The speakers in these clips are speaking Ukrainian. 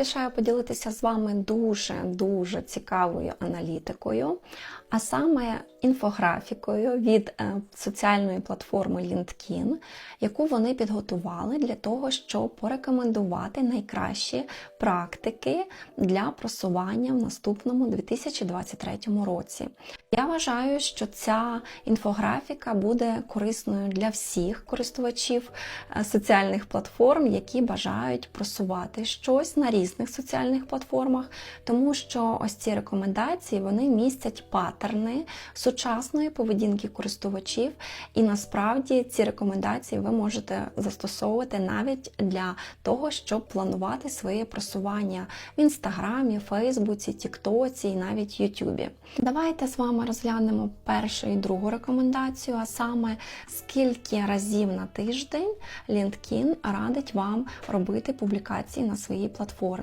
поспішаю поділитися з вами дуже дуже цікавою аналітикою, а саме інфографікою від е, соціальної платформи LinkedIn, яку вони підготували для того, щоб порекомендувати найкращі практики для просування в наступному 2023 році. Я вважаю, що ця інфографіка буде корисною для всіх користувачів е, соціальних платформ, які бажають просувати щось на різних соціальних платформах, тому що ось ці рекомендації вони містять паттерни сучасної поведінки користувачів, і насправді ці рекомендації ви можете застосовувати навіть для того, щоб планувати своє просування в інстаграмі, Фейсбуці, Тіктоці і навіть Ютубі. Давайте з вами розглянемо першу і другу рекомендацію, а саме скільки разів на тиждень LinkedIn радить вам робити публікації на своїй платформі.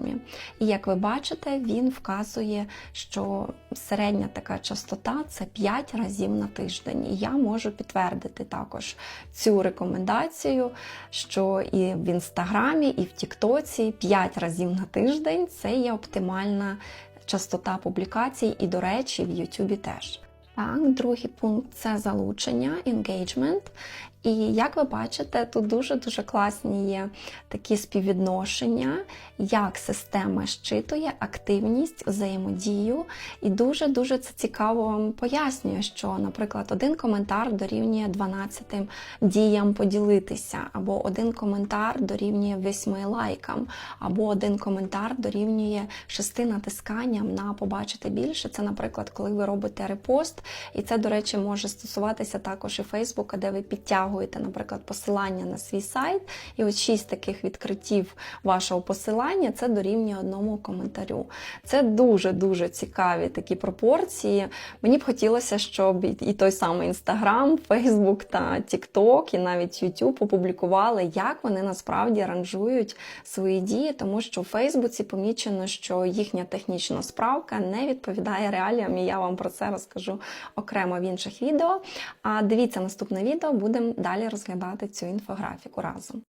І як ви бачите, він вказує, що середня така частота це 5 разів на тиждень. І я можу підтвердити також цю рекомендацію, що і в інстаграмі, і в Тіктоці 5 разів на тиждень це є оптимальна частота публікацій, і, до речі, в Ютубі теж. Так, другий пункт це залучення, engagement. І як ви бачите, тут дуже-дуже класні є такі співвідношення, як система щитує активність, взаємодію. І дуже-дуже це цікаво пояснює, що, наприклад, один коментар дорівнює 12 діям поділитися, або один коментар дорівнює 8 лайкам, або один коментар дорівнює 6 натисканням на побачити більше. Це, наприклад, коли ви робите репост, і це, до речі, може стосуватися також і Фейсбука, де ви підтягуєте, наприклад, посилання на свій сайт, і ось шість таких відкриттів вашого посилання це дорівнює одному коментарю. Це дуже-дуже цікаві такі пропорції. Мені б хотілося, щоб і той самий Інстаграм, Фейсбук та Тікток, і навіть YouTube опублікували, як вони насправді ранжують свої дії, тому що в Фейсбуці помічено, що їхня технічна справка не відповідає реаліям, і я вам про це розкажу окремо в інших відео. А дивіться наступне відео, будемо далі розглядати цю інфографіку разом.